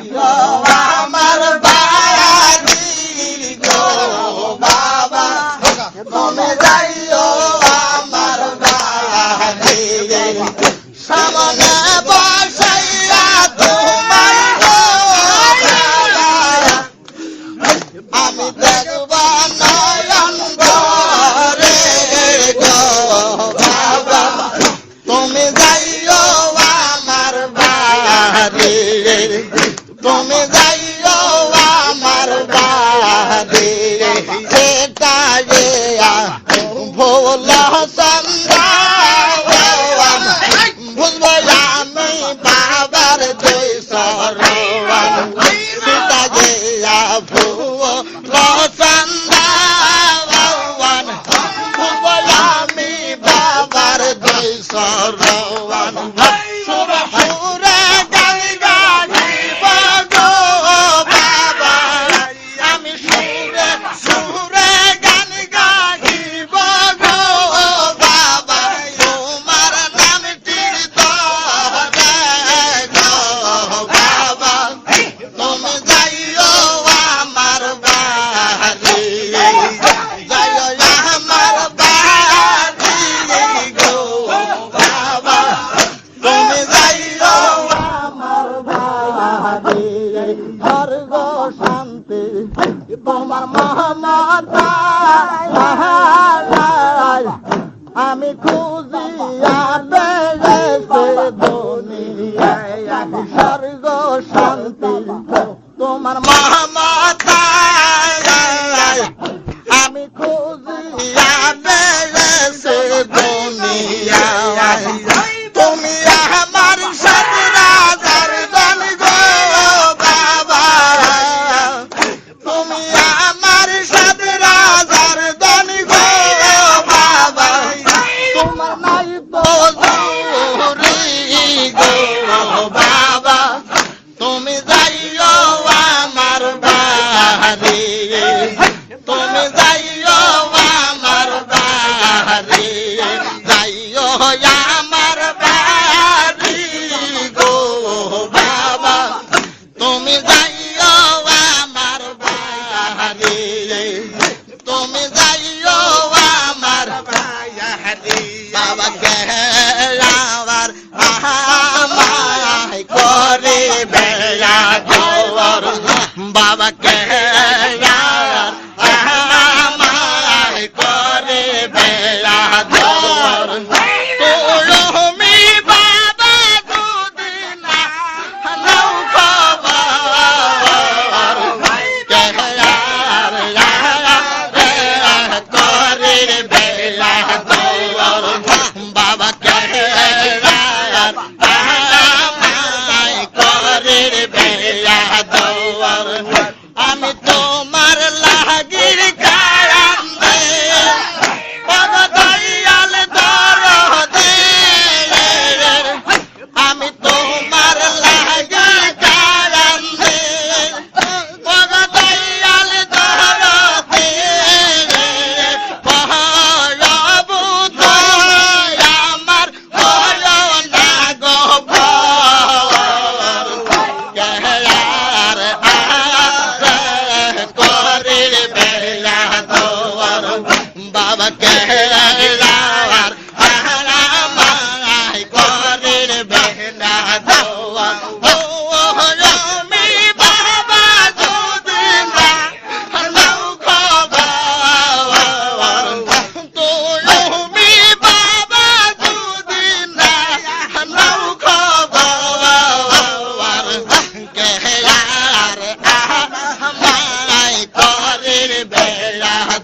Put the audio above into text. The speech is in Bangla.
Allah day. শান্তি। তোমার মহামাতা আমি খুব তুমি যাইও আমার বাড়ি তুমি যাইও আমার বাড়ি বাবা গেলাবার আমায় করে বেড়া গোবর বাবা গেলা بلا